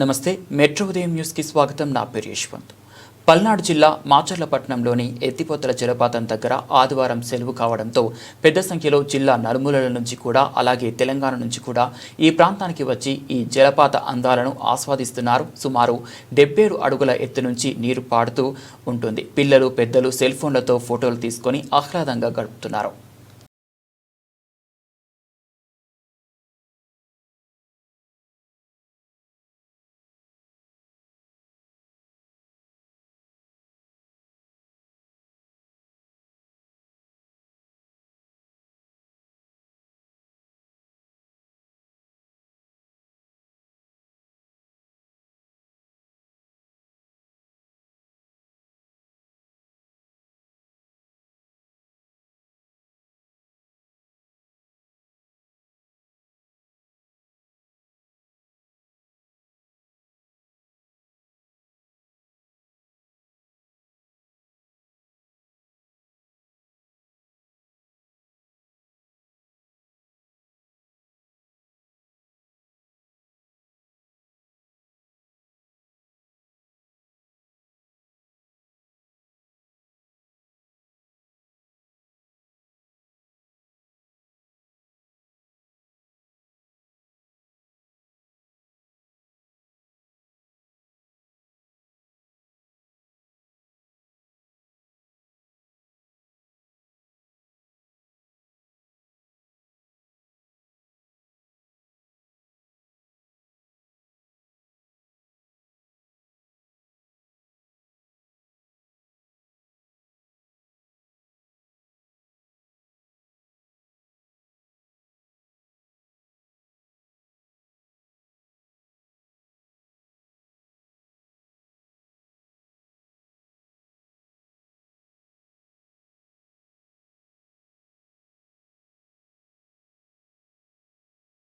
నమస్తే మెట్రో ఉదయం న్యూస్కి స్వాగతం. నా పేరు యశ్వంత్. పల్నాడు జిల్లా మాచర్లపట్నంలోని ఎత్తిపోతల జలపాతం దగ్గర ఆదివారం సెలవు కావడంతో పెద్ద సంఖ్యలో జిల్లా నలుమూలల నుంచి కూడా అలాగే తెలంగాణ నుంచి కూడా ఈ ప్రాంతానికి వచ్చి ఈ జలపాత అందాలను ఆస్వాదిస్తున్నారు. సుమారు డెబ్బేడు అడుగుల ఎత్తు నుంచి నీరు పాడుతూ ఉంటుంది. పిల్లలు పెద్దలు సెల్ ఫోన్లతో ఫోటోలు తీసుకొని ఆహ్లాదంగా గడుపుతున్నారు.